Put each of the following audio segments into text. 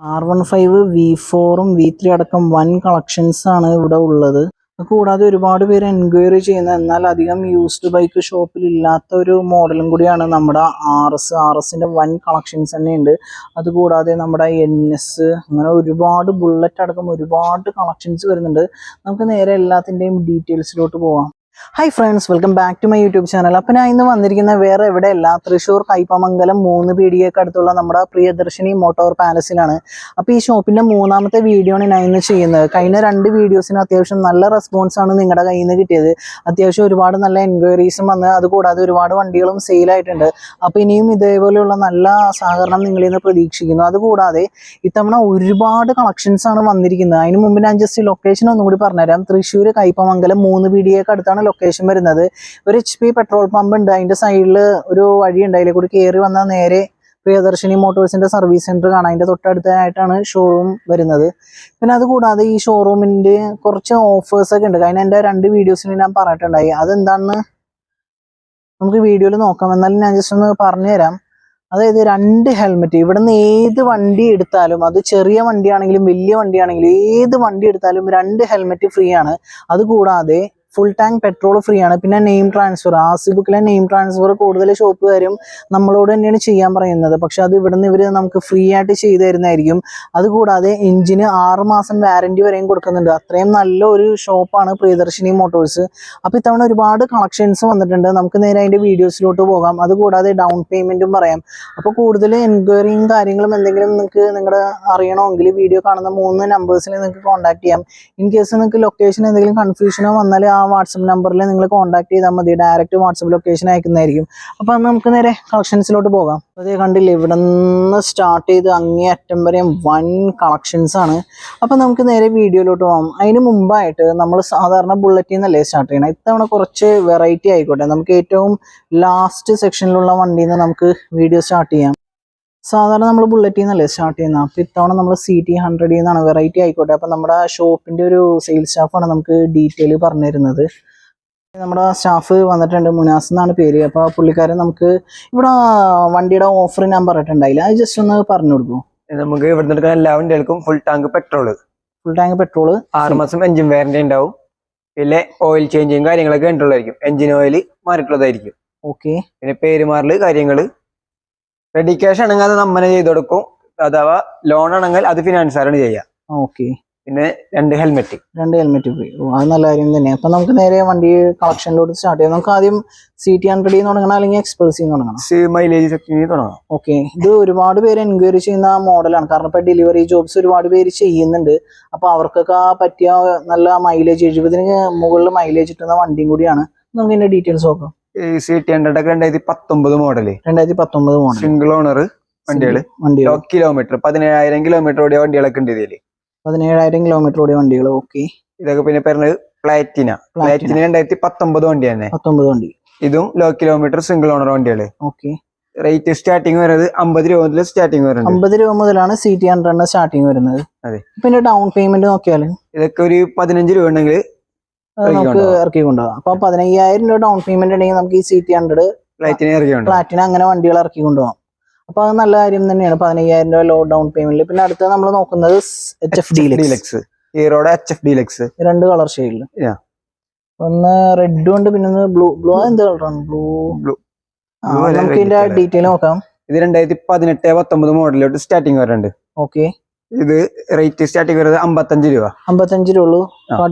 R one five V ഫോറും V three അടക്കം one collections ആണ് ഇവിടെ ഉള്ളത്. കൂടാതെ ഒരുപാട് പേര് എൻക്വയറി ചെയ്യുന്ന എന്നാൽ അധികം യൂസ്ഡ് ബൈക്ക് ഷോപ്പിൽ ഇല്ലാത്ത ഒരു മോഡലും കൂടിയാണ് നമ്മുടെ ആർ എസ്. ആർ എസിന്റെ വൻ കളക്ഷൻസ് തന്നെയുണ്ട്. അതുകൂടാതെ നമ്മുടെ എൻ എസ് അങ്ങനെ ഒരുപാട് ബുള്ളറ്റ് അടക്കം ഒരുപാട് കളക്ഷൻസ് വരുന്നുണ്ട്. നമുക്ക് നേരെ എല്ലാത്തിന്റെയും ഡീറ്റെയിൽസിലോട്ട് പോവാം. Hi friends welcome back to my YouTube channel അപ്പം ഞാൻ ഇന്ന് വന്നിരിക്കുന്ന വേറെ എവിടെയല്ല തൃശ്ശൂർ കൈപ്പമംഗലം മൂന്ന് പീടികയൊക്കെ അടുത്തുള്ള നമ്മുടെ പ്രിയദർശിനി മോട്ടോർ പാലസിലാണ് അപ്പോൾ ഈ ഷോപ്പിന്റെ മൂന്നാമത്തെ വീഡിയോ ആണ് ഞാൻ ഇന്ന് ചെയ്യുന്നത്. കഴിഞ്ഞ രണ്ട് വീഡിയോസിന് അത്യാവശ്യം നല്ല റെസ്പോൺസാണ് നിങ്ങളുടെ കയ്യിൽ നിന്ന് കിട്ടിയത്. അത്യാവശ്യം ഒരുപാട് നല്ല എൻക്വയറീസും വന്ന് അതുകൂടാതെ ഒരുപാട് വണ്ടികളും സെയിലായിട്ടുണ്ട് അപ്പോൾ ഇനിയും ഇതേപോലെയുള്ള നല്ല സഹകരണം നിങ്ങളിൽ നിന്ന് പ്രതീക്ഷിക്കുന്നു. അതുകൂടാതെ ഇത്തവണ ഒരുപാട് കളക്ഷൻസാണ് വന്നിരിക്കുന്നത്. അതിന് മുമ്പ് ഞാൻ ജസ്റ്റ് ലൊക്കേഷൻ ഒന്നുകൂടി പറഞ്ഞുതരാം. തൃശ്ശൂർ കൈപ്പമംഗലം മൂന്ന് പീടികയൊക്കെ അടുത്താണ് ലൊക്കേഷൻ വരുന്നത്. ഒരു എച്ച് പി പെട്രോൾ പമ്പ് ഉണ്ട്. അതിന്റെ സൈഡിൽ ഒരു വഴിയുണ്ട്. അതിലെ കൂടി കയറി വന്നാൽ നേരെ പ്രിയദർശിനി മോട്ടോഴ്സിന്റെ സർവീസ് സെന്റർ കാണാം. അതിന്റെ തൊട്ടടുത്തായിട്ടാണ് ഷോറൂം വരുന്നത്. പിന്നെ അതുകൂടാതെ ഈ ഷോറൂമിന്റെ കുറച്ച് ഓഫേഴ്സൊക്കെ ഉണ്ട്. കാരണം എന്റെ രണ്ട് വീഡിയോസിൽ ഞാൻ പറഞ്ഞിട്ടുണ്ടായി. അതെന്താണെന്ന് നമുക്ക് വീഡിയോയിൽ നോക്കാം. എന്നാലും ഞാൻ ജസ്റ്റ് ഒന്ന് പറഞ്ഞു തരാം അതായത് രണ്ട് ഹെൽമെറ്റ് ഇവിടുന്ന് ഏത് വണ്ടി എടുത്താലും അത് ചെറിയ വണ്ടിയാണെങ്കിലും വലിയ വണ്ടിയാണെങ്കിലും ഏത് വണ്ടി എടുത്താലും രണ്ട് ഹെൽമെറ്റ് ഫ്രീ ആണ്. അതുകൂടാതെ ഫുൾ ടാങ്ക് പെട്രോൾ ഫ്രീ ആണ്. പിന്നെ നെയിം ട്രാൻസ്ഫർ ആസി ബുക്കിലെ നെയിം ട്രാൻസ്ഫർ കൂടുതൽ ഷോപ്പുകാരും നമ്മളോട് തന്നെയാണ് ചെയ്യാൻ പറയുന്നത്. പക്ഷെ അത് ഇവിടുന്ന് ഇവർ നമുക്ക് ഫ്രീ ആയിട്ട് ചെയ്തു തരുന്നതായിരിക്കും. അതുകൂടാതെ എഞ്ചിന് ആറ് മാസം വാറന്റി വരെയും കൊടുക്കുന്നുണ്ട്. അത്രയും നല്ല ഒരു ഷോപ്പാണ് പ്രിയദർശിനി മോട്ടോഴ്സ് അപ്പോൾ ഇത്തവണ ഒരുപാട് കളക്ഷൻസ് വന്നിട്ടുണ്ട്. നമുക്ക് നേരെ അതിന്റെ വീഡിയോസിലോട്ട് പോകാം. അതുകൂടാതെ ഡൗൺ പേയ്മെന്റും പറയാം. അപ്പോൾ കൂടുതൽ എൻക്വയറിയും കാര്യങ്ങളും എന്തെങ്കിലും നിങ്ങൾക്ക് നിങ്ങളുടെ അറിയണമെങ്കിൽ വീഡിയോ കാണുന്ന മൂന്ന് നമ്പേഴ്സിൽ നിങ്ങൾക്ക് കോൺടാക്ട് ചെയ്യാം. ഇൻ കേസ് നിങ്ങൾക്ക് ലൊക്കേഷൻ എന്തെങ്കിലും കൺഫ്യൂഷനോ വന്നാൽ വാട്സപ്പ് നമ്പറിൽ നിങ്ങൾ കോൺടാക്ട് ചെയ്താൽ മതി. ഡയറക്റ്റ് വാട്സപ്പ് ലൊക്കേഷൻ അയക്കുന്നതായിരിക്കും. അപ്പോൾ നമുക്ക് നേരെ കളക്ഷൻസിലോട്ട് പോകാം. അതേ കണ്ടില്ലേ ഇവിടെ നിന്ന് സ്റ്റാർട്ട് ചെയ്ത് അങ്ങേ അറ്റം വരെ വൺ കളക്ഷൻസ് ആണ്. അപ്പോൾ നമുക്ക് നേരെ വീഡിയോയിലോട്ട് പോകാം. അതിന് മുമ്പായിട്ട് നമ്മൾ സാധാരണ ബുള്ളറ്റിൽ നിന്നല്ലേ സ്റ്റാർട്ട് ചെയ്യണം? ഇത്തവണ കുറച്ച് വെറൈറ്റി ആയിക്കോട്ടെ. നമുക്ക് ഏറ്റവും ലാസ്റ്റ് സെക്ഷനിലുള്ള വണ്ടിയിൽ നിന്ന് നമുക്ക് വീഡിയോ സ്റ്റാർട്ട് ചെയ്യാം. സാധാരണ നമ്മൾ ബുള്ളറ്റിൽ നിന്നല്ലേ സ്റ്റാർട്ട് ചെയ്യുന്നത് അപ്പോൾ ഇത്തവണ നമ്മൾ സി ടി ഹൺഡ്രഡിൽ നിന്നാണ് വെറൈറ്റി ആയിക്കോട്ടെ. അപ്പോൾ നമ്മുടെ ഷോപ്പിന്റെ ഒരു സെയിൽസ് സ്റ്റാഫാണ് നമുക്ക് ഡീറ്റെയിൽ പറഞ്ഞു തരുന്നത് നമ്മുടെ സ്റ്റാഫ് വന്നിട്ടുണ്ട്. മുനാസ് എന്നാണ് പേര്. അപ്പോൾ പുള്ളിക്കാരൻ നമുക്ക് ഇവിടെ വണ്ടിയുടെ ഓഫർ ഞാൻ പറഞ്ഞിട്ടുണ്ടായില്ല. അത് ജസ്റ്റ് ഒന്ന് പറഞ്ഞു കൊടുക്കൂ. നമുക്ക് ഇവിടെ നിന്ന് എല്ലാ വണ്ടികൾക്കും full tank petrol full tank petrol ആറ് മാസം എഞ്ചിൻ വാറന്റി ഉണ്ടാവും. പിന്നെ ഓയിൽ ചേഞ്ചും കാര്യങ്ങളൊക്കെ കണ്ടുള്ളതായിരിക്കും എഞ്ചിൻ ഓയിൽ മാറിയിട്ടുള്ളതായിരിക്കും. ഓക്കെ പിന്നെ പേര് പേരുമാറൽ കാര്യങ്ങൾ. റെഡി ക്യാഷ് ആണെങ്കിൽ അത് നമ്മനെ ചെയ്ത് കൊടുക്കും. അഥവാ ലോൺ ആണെങ്കിൽ അത് ഫിനാൻസാറാണ് ചെയ്യുക. ഓക്കെ പിന്നെ രണ്ട് ഹെൽമെറ്റ് രണ്ട് ഹെൽമെറ്റ് ഫ്രീ ഓ അത് നല്ല കാര്യം തന്നെ. അപ്പൊ നമുക്ക് നേരെ വണ്ടി കളക്ഷനിലോട്ട് സ്റ്റാർട്ട് ചെയ്യാം. നമുക്ക് ആദ്യം സി ടി ഹൺഡ്രഡിൽ നിന്ന് തുടങ്ങണം അല്ലെങ്കിൽ എക്സ്പ്രസിൽ നിന്ന് തുടങ്ങണം? സി മൈലേജ് സെക്ഷനിൽ തുടങ്ങാം ഓക്കെ ഇത് ഒരുപാട് പേര് എൻക്വയറി ചെയ്യുന്ന മോഡലാണ് കാരണം ഇപ്പൊ ഡെലിവറി ജോബ്സ് ഒരുപാട് പേര് ചെയ്യുന്നുണ്ട്. അപ്പൊ അവർക്കൊക്കെ പറ്റിയ നല്ല മൈലേജ് എഴുപതിന് മുകളിൽ മൈലേജ് കിട്ടുന്ന വണ്ടിയും കൂടിയാണ്. നമുക്ക് ഇതിന്റെ ഡീറ്റെയിൽസ് നോക്കാം. സി ടി ഹൺഡ്രഡ് ഒക്കെ രണ്ടായിരത്തി പത്തൊമ്പത് മോഡൽ രണ്ടായിരത്തി പത്തൊമ്പത് മോഡൽ സിംഗിൾ ഓണർ വണ്ടികൾ. കിലോമീറ്റർ പതിനേഴായിരം കിലോമീറ്റർ ഓടിയ വണ്ടികളൊക്കെ ഉണ്ട് ഇതിൽ. പതിനേഴായിരം കിലോമീറ്റർ ഓടിയ വണ്ടികൾ ഓക്കെ ഇതൊക്കെ പിന്നെ പറഞ്ഞത് പ്ലാറ്റിന പ്ലാറ്റിന രണ്ടായിരത്തി പത്തൊമ്പത് വണ്ടി തന്നെ. പത്തൊമ്പത് വണ്ടി. ഇതും ലോ കിലോമീറ്റർ സിംഗിൾ ഓണർ വണ്ടികൾ. ഓക്കെ റേറ്റ് സ്റ്റാർട്ടിങ് വരുന്നത് അമ്പത് രൂപ മുതൽ സ്റ്റാർട്ടിങ് വരുന്നത് അമ്പത് രൂപ മുതലാണ് സി ടി സ്റ്റാർട്ടിങ് വരുന്നത്. അതെ. പിന്നെ ഡൗൺ പേയ്മെന്റ് നോക്കിയാൽ ഇതൊക്കെ ഒരു പതിനഞ്ച് രൂപ ഉണ്ടെങ്കിൽ നമുക്ക്. ഇറക്കി കൊണ്ടുപോകാം അപ്പൊ പതിനയ്യായിരം രൂപ ഡൗൺ പേയ്മെന്റ് ഉണ്ടെങ്കിൽ നമുക്ക് ഈ സിറ്റി ടി ഹൺഡ്രഡ് പ്ലാറ്റിന അങ്ങനെ വണ്ടികൾ ഇറക്കി കൊണ്ടുപോകാം അപ്പൊ അത് നല്ല കാര്യം തന്നെയാണ്. പതിനയ്യായിരം രൂപ ലോ ഡൗൺ പേയ്മെന്റിൽ പിന്നെ അടുത്ത നമ്മൾ നോക്കുന്നത് എച്ച് എഫ് ഡി ഡീലക്സ് ഹീറോയുടെ എച്ച് എഫ് ഡിലക്സ് രണ്ട് കളർ ഷെയ്ഡിൽ. ഒന്ന് റെഡും ഉണ്ട് പിന്നെ ഒന്ന് ബ്ലൂ ബ്ലൂ എന്ത് കളറാണ് ബ്ലൂ ബ്ലൂ നമുക്ക് ഇതിന്റെ ഡീറ്റെയിൽ നോക്കാം. ഇത് രണ്ടായിരത്തി പതിനെട്ട് പത്തൊമ്പത് മോഡലിലോട്ട് സ്റ്റാർട്ടിങ് വരുന്നുണ്ട്. ഓക്കെ ഇത് റേറ്റ് സ്റ്റാർട്ടിങ് വരുന്നത് അമ്പത്തഞ്ച് രൂപ. അമ്പത്തഞ്ച് രൂപ ഉള്ളൂ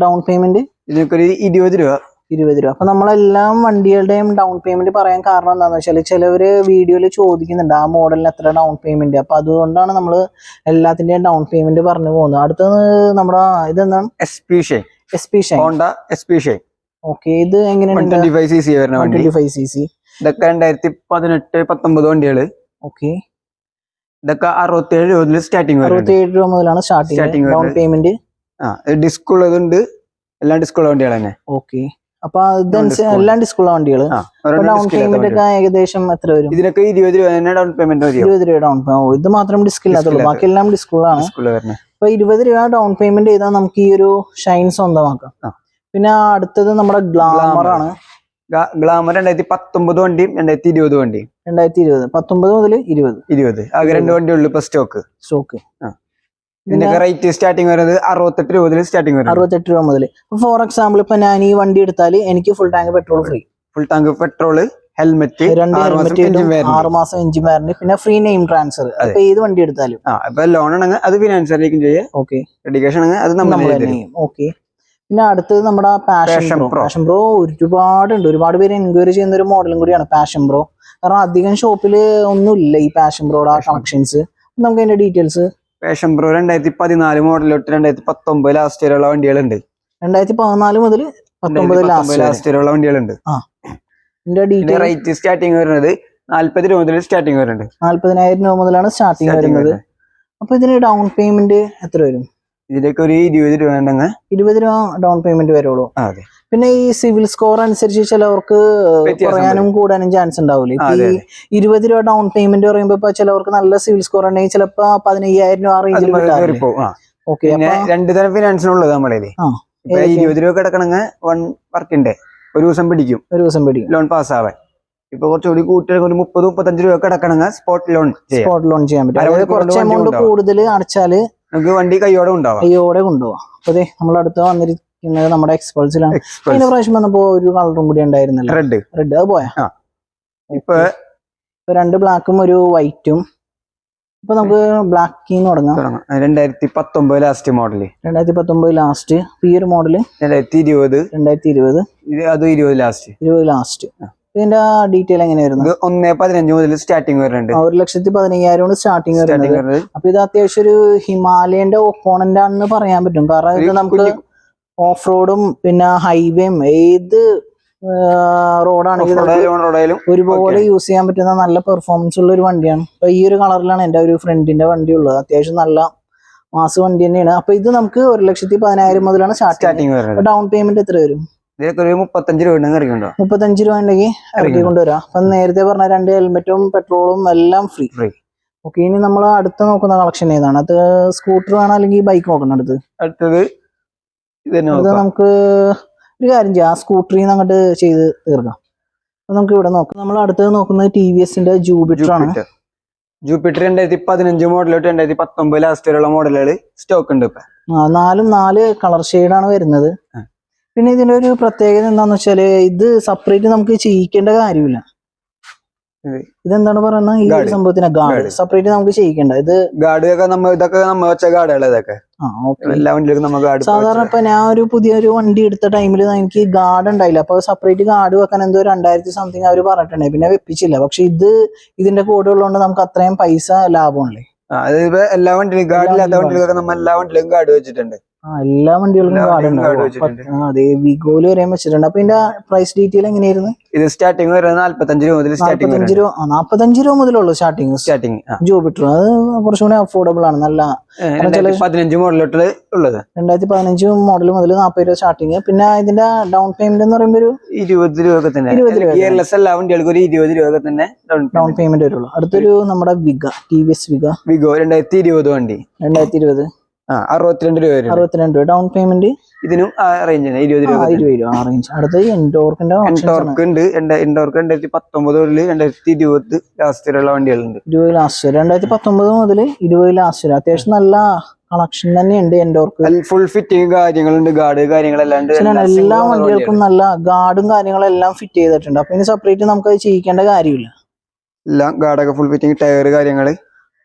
ഡൗൺ പേയ്മെന്റ് ഇതിനൊക്കെ ഇരുപത് രൂപ. ഇരുപത് രൂപ. അപ്പൊ നമ്മളെല്ലാം വണ്ടികളുടെയും ഡൗൺ പേയ്മെന്റ് പറയാൻ കാരണം എന്താണെന്ന് വെച്ചാൽ ചിലവര് വീഡിയോയിൽ ചോദിക്കുന്നുണ്ട് ആ മോഡലിന് എത്ര ഡൗൺ പേയ്മെന്റ് അപ്പൊ അതുകൊണ്ടാണ് നമ്മൾ എല്ലാത്തിന്റെയും ഡൗൺ പേയ്മെന്റ് പറഞ്ഞു പോകുന്നത്. അടുത്തത് നമ്മുടെ ഇതെന്താണ്? S P shine S P shine Honda S P shine okay ഇത് എങ്ങനെയാണ്? ഇതൊക്കെ രണ്ടായിരത്തി പതിനെട്ട് പത്തൊമ്പത് വണ്ടികൾ. ഓക്കെ ഇതൊക്കെ അറുപത്തേഴ് രൂപ സ്റ്റാർട്ടിംഗ് സ്റ്റാർട്ടിങ് വരുന്നുണ്ട്. അറുപത്തി ഏഴ് രൂപ മുതലാണ് സ്റ്റാർട്ടിംഗ് ഡൗൺ പേയ്മെന്റ് ആ ഡിസ്ക് ഉള്ളതുണ്ട്. എല്ലാം ഡിസ്കൗണ്ട് വണ്ടികൾ തന്നെ. ഓക്കെ അപ്പൊ. എല്ലാം ഡിസ്കൗണ്ട് വണ്ടികൾ ഡൗൺ പേയ്മെന്റ്. ഒക്കെ ഏകദേശം എത്ര വരും? ഇതിനൊക്കെ ഇരുപത് രൂപ തന്നെ ഡൗൺ പേയ്മെന്റ് ഇരുപത് രൂപ ഡൗൺ ഇത് മാത്രം ഡിസ്ക് ഇല്ലാത്തുള്ളൂ ഇല്ലാത്ത. ബാക്കി എല്ലാം വരുന്നത് അപ്പൊ ഇരുപത് രൂപ ഡൗൺ പേയ്മെന്റ് ചെയ്താൽ നമുക്ക് ഈ ഒരു ഷൈൻ സ്വന്തമാക്കാം. പിന്നെ അടുത്തത് നമ്മുടെ ഗ്ലാമർ ആണ്. ഗ്ലാമർ രണ്ടായിരത്തി പത്തൊമ്പത് വണ്ടിയും രണ്ടായിരത്തി ഇരുപത് വണ്ടിയും. രണ്ടായിരത്തി ഇരുപത്. പത്തൊമ്പത് മുതൽ ഇരുപത്. ഇരുപത്. ആകെ രണ്ട് വണ്ടി ഉള്ളു ഇപ്പൊ സ്റ്റോക്ക് സ്റ്റോക്ക് ആ. ഇതിന്റെ റേറ്റ് സ്റ്റാർട്ടിങ് വരുന്നത് അറുപത്തെട്ട് രൂപ മുതൽ സ്റ്റാർട്ടിങ് വരുന്നത്. അറുപത്തെട്ട് രൂപ മുതൽ ഫോർ എക്സാമ്പിൾ ഇപ്പൊ ഞാൻ ഈ വണ്ടി എടുത്താൽ എനിക്ക് full tank petrol free full tank petrol helmet രണ്ട് ഹെൽമെറ്റ് ആറ് മാസം എഞ്ചിൻ വാറന്റി പിന്നെ ഫ്രീ നെയിം ട്രാൻസ്ഫർ അപ്പൊ ഏത് വണ്ടി എടുത്താലും. ലോൺ ആണെങ്കിൽ അത് ഫിനാൻസറിലേക്കും ചെയ്യാം. ഓക്കെ ആണെങ്കിൽ അത് നമ്മൾ ഓക്കെ പിന്നെ അടുത്തത് നമ്മുടെ പാഷൻ പ്രോ. പാഷൻ പ്രോ ഒരുപാട് ഉണ്ട് ഒരുപാട് പേര് എൻക്വയറി ചെയ്യുന്ന ഒരു മോഡലും കൂടിയാണ് പാഷൻ പ്രോ കാരണം അധികം ഷോപ്പിൽ ഒന്നുമില്ല ഈ പാഷൻ പ്രോയുടെ കളക്ഷൻസ് നമുക്ക് അതിന്റെ ഡീറ്റെയിൽസ് പാഷൻ പ്രോ രണ്ടായിരത്തി പതിനാല് മോഡൽ തൊട്ട് രണ്ടായിരത്തി പത്തൊമ്പത് ലാസ്റ്റ് വരെയുള്ള വണ്ടികളുണ്ട്. രണ്ടായിരത്തി പതിനാല് മുതൽ പത്തൊമ്പത് ലാസ്റ്റ് വരെയുള്ള വണ്ടികളുണ്ട്. ഇതിന്റെ റേറ്റ് സ്റ്റാർട്ടിങ് വരുന്നത് നാല്പത് രൂപ മുതൽ സ്റ്റാർട്ടിങ് വരുന്നുണ്ട്. നാല്പതിനായിരം രൂപ മുതലാണ് സ്റ്റാർട്ടിങ് വരുന്നത്. അപ്പൊ ഇതിന് ഡൗൺ പേയ്മെന്റ് എത്ര വരും? ഇതിലേക്ക് ഒരു ഇരുപത് രൂപ ഉണ്ടെങ്കിൽ ഇരുപത് രൂപ ഡൗൺ പേയ്മെന്റ് വരുള്ളൂ. അതെ. പിന്നെ ഈ സിവിൽ സ്കോർ അനുസരിച്ച് ചിലവർക്ക് കുറയാനും കൂടാനും ചാൻസ് ഉണ്ടാവില്ല ഈ ഇരുപത് രൂപ ഡൗൺ പേയ്മെന്റ് പറയുമ്പോ ഇപ്പൊ ചിലവർക്ക് നല്ല സിവിൽ സ്കോർ ഉണ്ടെങ്കിൽ ചിലപ്പോ പതിനയ്യായിരം രൂപ ആ റേഞ്ചിൽ. ഓക്കെ രണ്ട് തരം ഫിനാൻസിനുള്ളത് നമ്മളെ? ഇരുപത് രൂപ കിടക്കണമെങ്കിൽ വൺ വർക്കിന്റെ ഒരു ദിവസം പിടിക്കും. ഒരു ദിവസം പിടിക്കും. ലോൺ പാസ് പാസ്സാവാൻ ഇപ്പൊ കുറച്ചുകൂടി കൂട്ടി ഒരു മുപ്പത് മുപ്പത്തഞ്ച് രൂപ കിടക്കണമെങ്കിൽ സ്പോട്ട് ലോൺ സ്പോട്ട് ലോൺ ചെയ്യാൻ പറ്റും. കുറച്ച് എമൗണ്ട്. കൂടുതൽ അടച്ചാൽ നമുക്ക് വണ്ടി കയ്യോടെ കൊണ്ടുപോവാം. കയ്യോടെ കൊണ്ടുപോവാം. അപ്പൊ അതെ നമ്മൾ അടുത്ത് വന്നിരിക്കുന്നത് നമ്മുടെ എക്സ്പൾസിലാണ് കഴിഞ്ഞ പ്രാവശ്യം വന്നപ്പോ ഒരു കളറും കൂടി ഉണ്ടായിരുന്നല്ലോ. റെഡ് റെഡ് അത് പോയാ? ഇപ്പൊ രണ്ട് ബ്ലാക്കും ഒരു വൈറ്റും ഇപ്പൊ നമുക്ക് ബ്ലാക്കിന്ന് തുടങ്ങാം. തുടങ്ങാം. രണ്ടായിരത്തി പത്തൊമ്പത് ലാസ്റ്റ് മോഡൽ രണ്ടായിരത്തി പത്തൊമ്പത് ലാസ്റ്റ് ഈ ഒരു മോഡൽ രണ്ടായിരത്തി ഇരുപത് രണ്ടായിരത്തി ഇരുപത് അത് ഇരുപത് ലാസ്റ്റ് ഇരുപത് ലാസ്റ്റ് ഇതിന്റെ ഡീറ്റെയിൽ എങ്ങനെ വരുന്നത് ഒന്നേ പതിനഞ്ച് മുതൽ സ്റ്റാർട്ടിങ് വരുന്നുണ്ട്. ഒരു ലക്ഷത്തി പതിനയ്യായിരമാണ് സ്റ്റാർട്ടിങ് വരുന്നത്. അപ്പൊ ഇത് അത്യാവശ്യം ഒരു ഹിമാലയന്റെ ഓപ്പോണന്റ് ആണെന്ന് പറയാൻ പറ്റും. കാരണം ഇത് നമുക്ക് ഓഫ് റോഡും പിന്നെ ഹൈവേയും ഏത് റോഡാണെങ്കിലും ഒരുപോലെ യൂസ് ചെയ്യാൻ പറ്റുന്ന നല്ല പെർഫോമൻസ് ഉള്ള ഒരു വണ്ടിയാണ്. അപ്പൊ ഈ ഒരു കളറിലാണ് എന്റെ ഒരു ഫ്രണ്ടിന്റെ വണ്ടി ഉള്ളത്. അത്യാവശ്യം നല്ല മാസ് വണ്ടി തന്നെയാണ്. അപ്പൊ ഇത് നമുക്ക് ഒരു ലക്ഷത്തി പതിനായിരം മുതലാണ് സ്റ്റാർട്ട് സ്റ്റാർട്ടിങ് ഡൗൺ പേയ്മെന്റ് എത്ര വരും? ഇതിലേക്ക് ഒരു മുപ്പത്തഞ്ച് രൂപ ഉണ്ടെങ്കിൽ ഇറങ്ങിണ്ടോ മുപ്പത്തഞ്ച് രൂപ ഉണ്ടെങ്കിൽ ഇറക്കി കൊണ്ടുവരാം. അപ്പൊ നേരത്തെ പറഞ്ഞ രണ്ട് ഹെൽമെറ്റും പെട്രോളും എല്ലാം ഫ്രീ ഫ്രീ ഓക്കെ ഇനി നമ്മൾ അടുത്ത് നോക്കുന്ന കളക്ഷൻ ഏതാണ്? അത് സ്കൂട്ടർ വേണോ അല്ലെങ്കിൽ ബൈക്ക് നോക്കണം അടുത്ത്? അടുത്തത് ഇത് നമുക്ക് ഒരു കാര്യം ചെയ്യാം. ആ സ്കൂട്ടറിൽ നിന്ന് അങ്ങോട്ട് ചെയ്ത് തീർക്കാം. അപ്പൊ നമുക്ക് ഇവിടെ നോക്കാം. നമ്മൾ അടുത്തത് നോക്കുന്നത് ടി വി എസിന്റെ ജൂബിറ്റർ ആണ്. ജൂപ്പിറ്റർ രണ്ടായിരത്തി പതിനഞ്ച് മോഡൽ തൊട്ട് രണ്ടായിരത്തി പത്തൊമ്പത് ലാസ്റ്റ് വരെയുള്ള മോഡലുകൾ സ്റ്റോക്ക് ഉണ്ട് ഇപ്പൊ. നാലും നാല് കളർ ആണ് വരുന്നത്. പിന്നെ ഇതിന്റെ ഒരു പ്രത്യേകത എന്താന്ന് വെച്ചാൽ ഇത് സെപ്പറേറ്റ് നമുക്ക് ചെയ്യിക്കേണ്ട കാര്യമില്ല. ഇത് ഇതെന്താണ് പറയുന്നത് ഈ ഒരു സംഭവത്തിന് ഗാർഡ്. സെപ്പറേറ്റ് നമുക്ക് ചെയ്യിക്കേണ്ട. ഇത് ഗാർഡ് ഒക്കെ ഇതൊക്കെ വെച്ച ഗാർഡുകൾ ഇതൊക്കെ? എല്ലാ ഗാർഡ് സാധാരണ ഇപ്പൊ ഞാൻ ഒരു പുതിയൊരു വണ്ടി എടുത്ത ടൈമിൽ എനിക്ക് ഗാർഡ് ഉണ്ടായില്ല. അപ്പൊ സെപ്പറേറ്റ് ഗാർഡ് വെക്കാൻ എന്തോ രണ്ടായിരത്തി സംതിങ് അവർ പറഞ്ഞിട്ടുണ്ടായി. പിന്നെ വെപ്പിച്ചില്ല. പക്ഷെ ഇത് ഇതിന്റെ കൂടെ ഉള്ളതുകൊണ്ട് നമുക്ക് അത്രയും പൈസ അതായത് എല്ലാ വണ്ടിയിലും ഗാർഡ് ഇല്ലാത്ത വണ്ടിയിലും വണ്ടികൾക്കൊക്കെ നമ്മ എല്ലാ വണ്ടിയിലും ഗാർഡ് വെച്ചിട്ടുണ്ട്. എല്ലാ വണ്ടികൾക്കും വണ്ടിക്കും guard ഉണ്ടാവും. വിഗോൽ വരെയും വെച്ചിട്ടുണ്ട്. അപ്പൊ ഇതിന്റെ പ്രൈസ് ഡീറ്റെയിൽ എങ്ങനെയായിരുന്നു? ഇത് സ്റ്റാർട്ടിങ് വരുന്നത് നാല്പത്തഞ്ച് രൂപ മുതൽ സ്റ്റാർട്ടിങ് നാൽപ്പത്തഞ്ച് രൂപ നാല്പത്തഞ്ച് രൂപ മുതലുള്ളൂ സ്റ്റാർട്ടിങ് സ്റ്റാർട്ടിംഗ് ജൂപിറ്റർ അത് കുറച്ചും കൂടി അഫോർഡബിൾ ആണ്. നല്ല പതിനഞ്ച് മോഡൽ തൊട്ട് ഉള്ളത്. രണ്ടായിരത്തി പതിനഞ്ച് മോഡൽ മുതൽ നാൽപ്പത് രൂപ സ്റ്റാർട്ടിങ് പിന്നെ ഇതിന്റെ ഡൗൺ പേയ്മെന്റ് എന്ന് പറയുമ്പോൾ ഒരു ഇരുപത് രൂപ തന്നെ. ഇരുപത് രൂപ എല്ലാ വണ്ടികൾക്കും ഒരു ഇരുപത് രൂപ തന്നെ ഡൗൺ പേയ്മെന്റ് വരുള്ളൂ. അടുത്തൊരു നമ്മുടെ Wego T V S Wego. Wego രണ്ടായിരത്തി ഇരുപത് വണ്ടി. രണ്ടായിരത്തി ഇരുപത്. അറുപത്തിരണ്ട് രൂപ വരും അറുപത്തിരണ്ട് രൂപ. ഡൗൺ പേയ്മെന്റ് ഇതിനും റേഞ്ച് തന്നെ. ഇരുപത് രൂപ ഇരുപത് രൂപ. ആ റേഞ്ച് അടുത്തത് എൻഡോർക്കിന്റെ എൻഡോർക്ക് ഉണ്ട്. എൻഡോർക്ക് രണ്ടായിരത്തി പത്തൊമ്പത് മുതൽ രണ്ടായിരത്തി ഇരുപത് ലാസ്റ്റ് വരെയുള്ള വണ്ടികളുണ്ട്. ഇരുപത് ലാസ്റ്റ് രണ്ടായിരത്തി പത്തൊമ്പത് മുതൽ ഇരുപത് ലാസ്റ്റ് വരെ അത്യാവശ്യം നല്ല കളക്ഷൻ തന്നെയുണ്ട് എൻഡോർക്ക് ഫുൾ ഫിറ്റിംഗ് കാര്യങ്ങളുണ്ട്. ഗാർഡ് കാര്യങ്ങളെല്ലാം എല്ലാ വണ്ടികൾക്കും നല്ല ഗാർഡും കാര്യങ്ങളും എല്ലാം ഫിറ്റ് ചെയ്തിട്ടുണ്ട്. അപ്പൊ ഇനി സെപ്പറേറ്റ് നമുക്ക് അത് ചെയ്യിക്കേണ്ട കാര്യമില്ല. എല്ലാം ഗാർഡൊക്കെ ഫുൾ ഫിറ്റിംഗ് ടയർ കാര്യങ്ങൾ.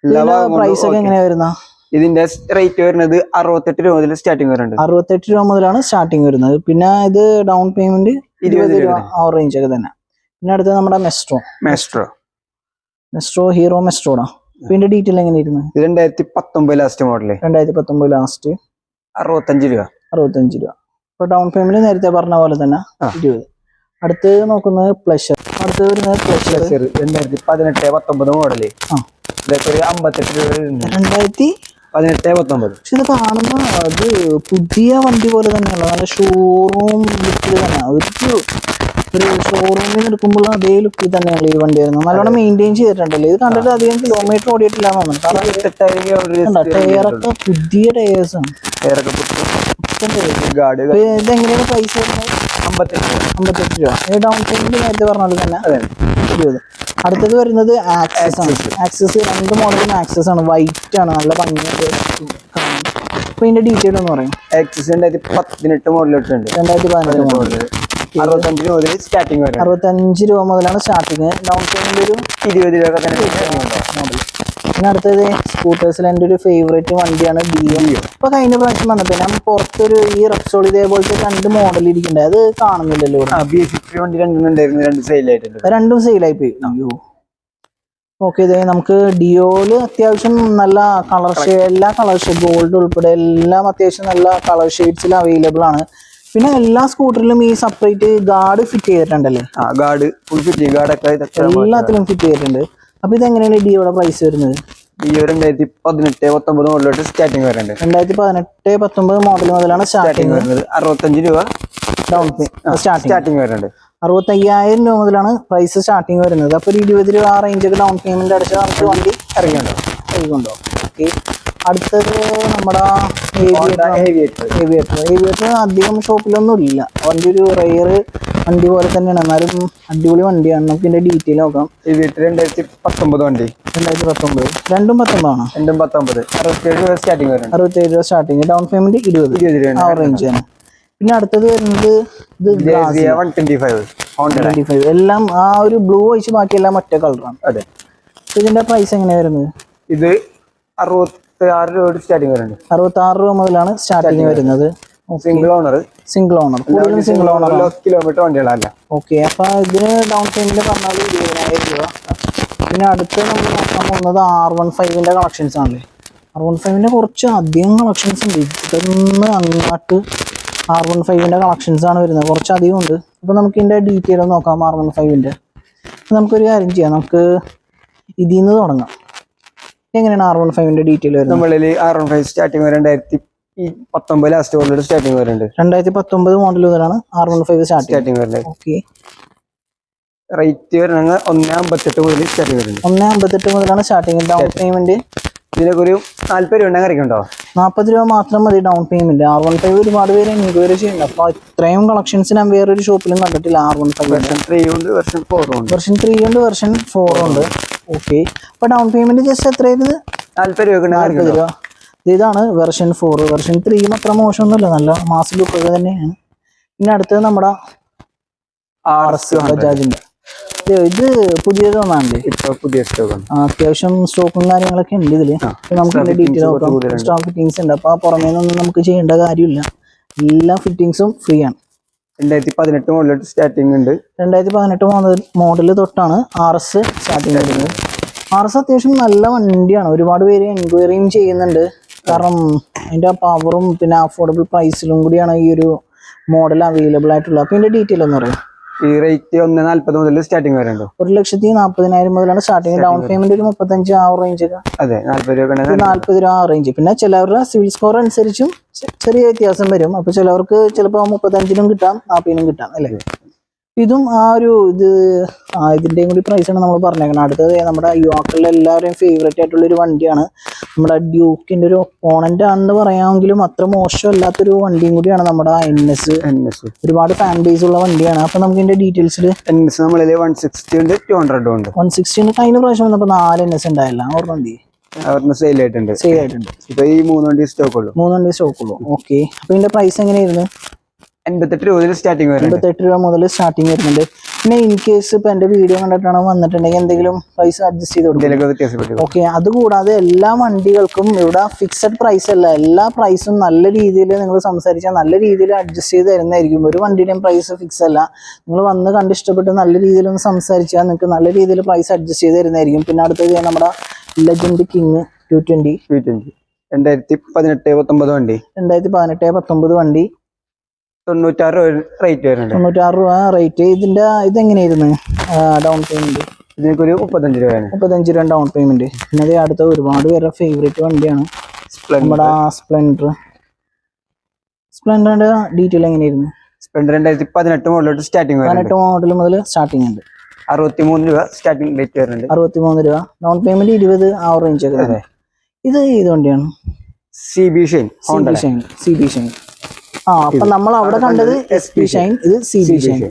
എല്ലാ പ്രൈസ് ഒക്കെ എങ്ങനെയാ വരുന്ന ഇതിന്റെ റേറ്റ് വരുന്നത് അറുപത്തെട്ട് രൂപ മുതൽ സ്റ്റാർട്ടിംഗ് വരുന്നുണ്ട്. അറുപത്തെട്ട് രൂപ മുതലാണ് സ്റ്റാർട്ടിംഗ് വരുന്നത്. പിന്നെ ഇത് ഡൗൺ പേയ്മെന്റ് ഇരുപത് രൂപ ആ റേഞ്ച് ഒക്കെ തന്നെ. പിന്നെ അടുത്തത് നമ്മുടെ മെസ്ട്രോ മെസ്ട്രോ മെസ്ട്രോ ഹീറോ മെസ്ട്രോടാ പിന്നെ ഡീറ്റെയിൽ എങ്ങനെ ഇത് രണ്ടായിരത്തി പത്തൊമ്പത് ലാസ്റ്റ് മോഡൽ രണ്ടായിരത്തി പത്തൊമ്പത് ലാസ്റ്റ് അറുപത്തഞ്ച് രൂപ. അറുപത്തഞ്ച് രൂപ. ഇപ്പൊ ഡൗൺ പേയ്മെന്റ് നേരത്തെ പറഞ്ഞ പോലെ തന്നെ. ഇരുപത്. അടുത്ത് നോക്കുന്നത് പ്ലഷർ അടുത്ത് വരുന്നത് പ്ലഷർ രണ്ടായിരത്തി പതിനെട്ട് പത്തൊമ്പത് മോഡൽ ആ. ഇതൊക്കെ ഒരു അമ്പത്തെട്ട് രൂപ. രണ്ടായിരത്തി പതിനെട്ട് പത്തൊമ്പത്. പക്ഷെ ഇത് കാണുമ്പോ അത് പുതിയ വണ്ടി പോലെ തന്നെയുള്ള നല്ല ഷോറൂം ലുക്കിൽ തന്നെ. ഒരു ഒരു ഷോറൂമിൽ നിന്ന് എടുക്കുമ്പോൾ അതേ ലുക്കിൽ തന്നെയാണ് ഈ വണ്ടി വരുന്നത്. നല്ലോണം മെയിന്റെയിൻ ചെയ്തിട്ടുണ്ടല്ലോ. ഇത് കണ്ടിട്ട് അധികം കിലോമീറ്റർ ഓടിയിട്ടില്ല എന്നാണ് കാരണം ടയറൊക്കെ പുതിയ ടയേഴ്സ് ഗാർഡ് ഇതെങ്ങനെയാണ് പൈസ വരുന്നത്? അമ്പത്തെട്ട് അമ്പത്തെട്ട് രൂപ. ഈ ഡൗൺ പേയ്മെന്റ് നേരത്തെ പറഞ്ഞത് തന്നെ. ഇരുപത്. അടുത്തത് വരുന്നത് ആക്സസ് ആണ്. ആക്സസ് രണ്ട് മോഡലും ആക്സസ് ആണ്. വൈറ്റ് ആണ്. നല്ല കാണാൻ അപ്പൊ ഇതിന്റെ ഡീറ്റെയിൽ ഒന്ന് പറയും. ആക്സസ് രണ്ടായിരത്തി പതിനെട്ട് മോഡലിട്ടുണ്ട് രണ്ടായിരത്തി പതിനെട്ട് മോഡൽ അറുപത്തഞ്ച് മുതൽ സ്റ്റാർട്ടിങ് വരെ. അറുപത്തഞ്ച് രൂപ മുതലാണ് സ്റ്റാർട്ടിങ് ഡൗൺ പേയ്മെന്റ് ഒരു ഇരുപത് രൂപ തന്നെ? മോഡൽ പിന്നെ അടുത്തത് സ്കൂട്ടേഴ്സിൽ എന്റെ ഒരു ഫേവറേറ്റ് വണ്ടിയാണ് ബി എം ഇപ്പൊ കഴിഞ്ഞ പ്രാവശ്യം വന്നപ്പോ ഞാൻ പുറത്തൊരു ഈ റെപ്സോൾ ഇതേപോലത്തെ രണ്ട് മോഡൽ ഇരിക്കണ്ടേ അത് കാണുന്നില്ലല്ലോ ഇവിടെ. വണ്ടി ഉണ്ടായിരുന്നു. രണ്ട് സെയിലായിട്ടുണ്ട് അത് രണ്ടും സെയിലായി പോയി. അയ്യോ. ഓക്കെ ഇതേ നമുക്ക് ഡിയോയിൽ അത്യാവശ്യം നല്ല കളർ ഷെയ്ഡ് എല്ലാ കളർ ഷെയ്ഡ് ഗോൾഡ് ഉൾപ്പെടെ എല്ലാം അത്യാവശ്യം നല്ല കളർ ഷെയ്ഡ്സിൽ അവൈലബിൾ ആണ്. പിന്നെ എല്ലാ സ്കൂട്ടറിലും ഈ സെപ്പറേറ്റ് ഗാർഡ് ഫിറ്റ് ചെയ്തിട്ടുണ്ടല്ലേ? ഗാർഡ് ഫുൾ ഫിറ്റ് ഗാർഡൊക്കെ എല്ലാത്തിലും ഫിറ്റ് ചെയ്തിട്ടുണ്ട്. അപ്പൊ ഇത് എങ്ങനെയാണ് ഡിയോയുടെ പ്രൈസ് വരുന്നത്? ഡിയോ രണ്ടായിരത്തി പതിനെട്ട് പത്തൊമ്പത് മോഡലോട്ട് സ്റ്റാർട്ടിങ് വരുന്നുണ്ട്. രണ്ടായിരത്തി പതിനെട്ട് പത്തൊമ്പത് മോഡൽ മുതലാണ് സ്റ്റാർട്ടിങ് വരുന്നത്. അറുപത്തഞ്ച് രൂപ. ഡൗൺ സ്റ്റാർട്ടിങ് വരുന്നുണ്ട്. അറുപത്തയ്യായിരം രൂപ മുതലാണ് പ്രൈസ് സ്റ്റാർട്ടിങ് വരുന്നത്. അപ്പോൾ ഒരു ഇരുപത് രൂപ ആ റേഞ്ചൊക്കെ ഡൗൺ പേയ്മെന്റ് അടച്ച് നമുക്ക് വണ്ടി ഇറങ്ങിയുണ്ടോ ഓക്കെ അടുത്തത് നമ്മുടെ ഏവിയേറ്റർ ഏവിയേറ്റർ ഏവിയേറ്റർ അധികം ഷോപ്പിലൊന്നും ഇല്ല. വണ്ടി ഒരു റെയർ വണ്ടി പോലെ തന്നെയാണ്. എന്നാലും അടിപൊളി വണ്ടിയാണ്. നമുക്ക് ഇതിന്റെ ഡീറ്റെയിൽ നോക്കാം. രണ്ടായിരത്തി പത്തൊമ്പത് വണ്ടി. രണ്ടായിരത്തി പത്തൊമ്പത്. രണ്ടും പത്തൊമ്പതാണ്? രണ്ടും പത്തൊമ്പത്. അറുപത്തേഴ് രൂപ സ്റ്റാർട്ടിങ് വരുന്നത് അറുപത്തേഴ് രൂപ സ്റ്റാർട്ടിങ് ഡൗൺ പേയ്മെന്റ് ഇരുപത്. ഇരുപത് രൂപ ആ റേഞ്ച് ആണ്. പിന്നെ അടുത്തത് വരുന്നത് ഇത് എല്ലാം ആ ഒരു ബ്ലൂ ഒഴിച്ച് ബാക്കിയെല്ലാം ഒറ്റ കളറാണ് അതെ. ഇതിന്റെ പ്രൈസ് എങ്ങനെയാ വരുന്നത്? ഇത് അറുപത്തി ആറ് രൂപ സ്റ്റാർട്ടിങ് വരുന്നത് അറുപത്തി ആറ് രൂപ മുതലാണ് സ്റ്റാർട്ടിംഗ് വരുന്നത്. സിംഗിൾ ഓണർ സിംഗിൾ ഓണർ കൂടുതലും സിംഗിൾ ഓണർ കിലോമീറ്റർ വണ്ടികളല്ല. ഓക്കെ അപ്പൊ ഇതിന് ഡൗൺ പേയ്മെന്റ് പറഞ്ഞാൽ ഇരുപതിനായിരം രൂപ. പിന്നെ അടുത്ത് നമ്മൾ നോക്കാൻ പോകുന്നത് ആർ വൺ ഫൈവിന്റെ കളക്ഷൻസ് ആണല്ലേ? ആർ വൺ ഫൈവിന്റെ കുറച്ച് അധികം കളക്ഷൻസ് ഉണ്ട്. ഇതൊന്ന് അങ്ങോട്ട് ആർ വൺ ഫൈവിന്റെ കളക്ഷൻസ് ആണ് വരുന്നത്. കുറച്ച് അധികം ഉണ്ട്. അപ്പൊ നമുക്ക് ഇതിന്റെ ഡീറ്റെയിൽ നോക്കാം ആർ വൺ ഫൈവിന്റെ നമുക്കൊരു കാര്യം ചെയ്യാം. നമുക്ക് ഇതിൽ നിന്ന് തുടങ്ങാം. എങ്ങനെയാണ് ആർ വൺ ഫൈവിന്റെ ഡീറ്റെയിൽ വരുന്നത്? നമ്മളിൽ ആർ വൺ ഫൈവ് സ്റ്റാർട്ടിങ് രണ്ടായിരത്തി ഈ പത്തൊമ്പത് ലാസ്റ്റ് മോഡൽ സ്റ്റാർട്ടിംഗ് വരുന്നുണ്ട്. രണ്ടായിരത്തി പത്തൊമ്പത് മോഡൽ മുതലാണ് ആർ വൺ ഫൈവ് സ്റ്റാർട്ടിംഗ് വരുന്നത്. ഓക്കെ റേറ്റ് വരുന്നത് ഒന്ന് അമ്പത്തെട്ട് മുതൽ സ്റ്റാർട്ടിംഗ് വരുന്നത് ഒന്നേ അമ്പത്തെട്ട് മുതലാണ് സ്റ്റാർട്ടിംഗ് ഡൗൺ പേയ്മെന്റ് ഇതിനൊക്കെ ഒരു നാല്പത് രൂപ ഉണ്ടെങ്കിൽ ഇറക്കുണ്ടോ നാൽപ്പത് രൂപ മാത്രം മതി down payment R one five ഒരുപാട് പേര് എൻക്വയറി ചെയ്യുന്നുണ്ട്. അപ്പോൾ ഇത്രയും കളക്ഷൻസ് ഞാൻ വേറൊരു ഷോപ്പിലും കണ്ടിട്ടില്ല. R one five version three ഉണ്ട് വെർഷൻ ഫോർ ഉണ്ട്. വെർഷൻ ത്രീ ഉണ്ട് വെർഷൻ ഫോർ ഉണ്ട്. ഓക്കെ അപ്പോൾ ഡൗൺ പേയ്മെന്റ് ജസ്റ്റ് എത്രയായിരുന്നു നാല്പത് രൂപ നാല്പത് രൂപ. ഇതാണ് വെർഷൻ ഫോർ വെർഷൻ ത്രീയും അത്ര മോശമൊന്നുമില്ല. നല്ല മാസ് ലുക്കൊക്കെ തന്നെയാണ്. പിന്നെ അടുത്തത് നമ്മുടെ ആർ എസ് ബജാജിന്റെ ഇത് പുതിയത് ഒന്നാണല്ലേ ഇപ്പൊ പുതിയ സ്റ്റോക്ക് അത്യാവശ്യം സ്റ്റോക്കും കാര്യങ്ങളൊക്കെ ഉണ്ട് ഇതിൽ. നമുക്ക് ഡീറ്റെയിൽ നോക്കാം. സ്റ്റോക്ക് ഫിറ്റിംഗ്സ് ഉണ്ട്. അപ്പൊ പുറമേ നിന്നൊന്നും നമുക്ക് ചെയ്യേണ്ട കാര്യമില്ല. എല്ലാ ഫിറ്റിംഗ്സും ഫ്രീ ആണ്. രണ്ടായിരത്തി പതിനെട്ട് മോഡൽ സ്റ്റാർട്ടിംഗ് ഉണ്ട്. രണ്ടായിരത്തി പതിനെട്ട് മോഡൽ മോഡൽ തൊട്ടാണ് ആർ എസ് സ്റ്റാർട്ടിംഗ് വരുന്നത്. ആർ എസ് അത്യാവശ്യം നല്ല വണ്ടിയാണ്. ഒരുപാട് പേര് എൻക്വയറിയും ചെയ്യുന്നുണ്ട്. കാരണം അതിന്റെ പവറും പിന്നെ അഫോർഡബിൾ പ്രൈസിലും കൂടിയാണ് ഈ ഒരു മോഡൽ അവൈലബിൾ ആയിട്ടുള്ളത്. അപ്പൊ ഇതിന്റെ ഡീറ്റെയിൽ ഒന്ന് പറയാം. ഈ റേറ്റ് ഒന്ന് നാല്പത് മുതൽ സ്റ്റാർട്ടിങ് വരുന്നുണ്ട്? ഒരു ലക്ഷത്തി നാൽപ്പതിനായിരം മുതലാണ് സ്റ്റാർട്ടിങ് ഡൗൺ പേയ്മെന്റ് ഒരു മുപ്പത്തഞ്ച് ആ റേഞ്ച് അതെ നാല്പത് രൂപ നാല്പത് രൂപ ആ റേഞ്ച് പിന്നെ ചിലവരുടെ സിവിൽ സ്കോർ അനുസരിച്ചും ചെറിയ വ്യത്യാസം വരും. അപ്പൊ ചിലവർക്ക് ചിലപ്പോൾ മുപ്പത്തഞ്ചിനും കിട്ടാം നാൽപ്പതിനും കിട്ടാം അല്ലേ? ഇതും ആ ഒരു ഇത് ആ ഇതിന്റെയും കൂടി പ്രൈസാണ് നമ്മൾ പറഞ്ഞേക്കുന്നത് അടുത്തത് നമ്മുടെ യുവാക്കളിൽ എല്ലാവരുടെയും ഫേവറേറ്റ് ആയിട്ടുള്ളൊരു വണ്ടിയാണ്. നമ്മുടെ ഡ്യൂക്കിന്റെ ഒരു ഒപ്പോണന്റ് ആണെന്ന് പറയാമെങ്കിലും അത്ര മോശമല്ലാത്തൊരു വണ്ടിയും കൂടിയാണ് നമ്മുടെ എൻ എസ് എൻ എസ് ഒരുപാട് ഫാൻ ബേസ് ഉള്ള വണ്ടിയാണ്. അപ്പം നമുക്ക് ഇതിന്റെ ഡീറ്റെയിൽസിൽ എൻ എസ് നമ്മളിൽ വൺ സിക്സ്റ്റി ഉണ്ട് ടു ഹൺഡ്രഡും ഉണ്ട്. വൺ സിക്സ്റ്റീന് കഴിഞ്ഞ പ്രാവശ്യം വന്നപ്പോൾ നാല് എൻ എസ് ഉണ്ടായില്ല. ഓർമ്മ അവരുടെ സെയിൽ ആയിട്ടുണ്ട്. സെയിൽ ആയിട്ടുണ്ട്. ഇപ്പൊ ഈ മൂന്ന് വണ്ടി സ്റ്റോക്ക് ഉള്ളൂ. മൂന്ന് വണ്ടി സ്റ്റോക്ക് ഉള്ളൂ. ഓക്കെ അപ്പൊ ഇതിന്റെ പ്രൈസ് എങ്ങനെയായിരുന്നു? എൺപത്തെട്ട് രൂപ സ്റ്റാർട്ടിങ് വരുന്നുണ്ട്. എൺപത്തെട്ട് രൂപ മുതൽ സ്റ്റാർട്ടിങ് വരുന്നുണ്ട്. പിന്നെ ഇൻ കേസ് ഇപ്പൊ എന്റെ വീഡിയോ കണ്ടിട്ടാണ് വന്നിട്ടുണ്ടെങ്കിൽ എന്തെങ്കിലും പ്രൈസ് അഡ്ജസ്റ്റ് ചെയ്ത് കൊടുക്കും. ഓക്കെ അതുകൂടാതെ എല്ലാ വണ്ടികൾക്കും ഇവിടെ ഫിക്സഡ് പ്രൈസ് അല്ല എല്ലാ പ്രൈസും നല്ല രീതിയിൽ നിങ്ങൾ സംസാരിച്ചാൽ നല്ല രീതിയിൽ അഡ്ജസ്റ്റ് ചെയ്ത് തരുന്നതായിരിക്കും. ഒരു വണ്ടിയുടെയും പ്രൈസ് ഫിക്സ് അല്ല. നിങ്ങൾ വന്ന് കണ്ട് ഇഷ്ടപ്പെട്ട് നല്ല രീതിയിൽ ഒന്ന് സംസാരിച്ചാൽ നിങ്ങൾക്ക് നല്ല രീതിയിൽ പ്രൈസ് അഡ്ജസ്റ്റ് ചെയ്ത് തരുന്നതായിരിക്കും. പിന്നെ അടുത്തത് നമ്മുടെ legend king two twenty two twenty രണ്ടായിരത്തി പതിനെട്ട് പത്തൊമ്പത് വണ്ടി. രണ്ടായിരത്തി പതിനെട്ട് പത്തൊമ്പത് വണ്ടി. തൊണ്ണൂറ്റാറ് റേറ്റ് വരുന്നുണ്ട്. തൊണ്ണൂറ്റാറ് രൂപ റേറ്റ് ഇതിന്റെ ഇതെങ്ങനെയായിരുന്നു? ഡൗൺ പേയ്മെന്റ് ഇതിനൊക്കെ ഒരു മുപ്പത്തഞ്ച് രൂപയാണ്. മുപ്പത്തഞ്ച് രൂപ ഡൗൺ പേയ്മെന്റ് പിന്നെ അത് അടുത്ത ഒരുപാട് പേരുടെ ഫേവറേറ്റ് വണ്ടിയാണ്. സ്പ്ലെൻഡർ നമ്മുടെ സ്പ്ലെൻഡർ സ്പ്ലെൻഡറിന്റെ ഡീറ്റെയിൽ എങ്ങനെയായിരുന്നു? സ്പ്ലെൻഡർ രണ്ടായിരത്തി പതിനെട്ട് മോഡലോട്ട് സ്റ്റാർട്ടിംഗ് പതിനെട്ട് മോഡൽ മുതൽ സ്റ്റാർട്ടിംഗ് ഉണ്ട്. അറുപത്തി മൂന്ന് രൂപ സ്റ്റാർട്ടിംഗ് റേറ്റ് വരുന്നുണ്ട്. അറുപത്തിമൂന്ന് രൂപ. ഡൗൺ പേയ്മെന്റ് ഇരുപത് ആ റേഞ്ച് ഒക്കെ ഇത് ഏത് വണ്ടിയാണ്? C B shine C B shine C B shine ആ അപ്പൊ നമ്മൾ അവിടെ കണ്ടത് എസ് പി ഷൈൻ ഇത് സി ബി ഷൈൻ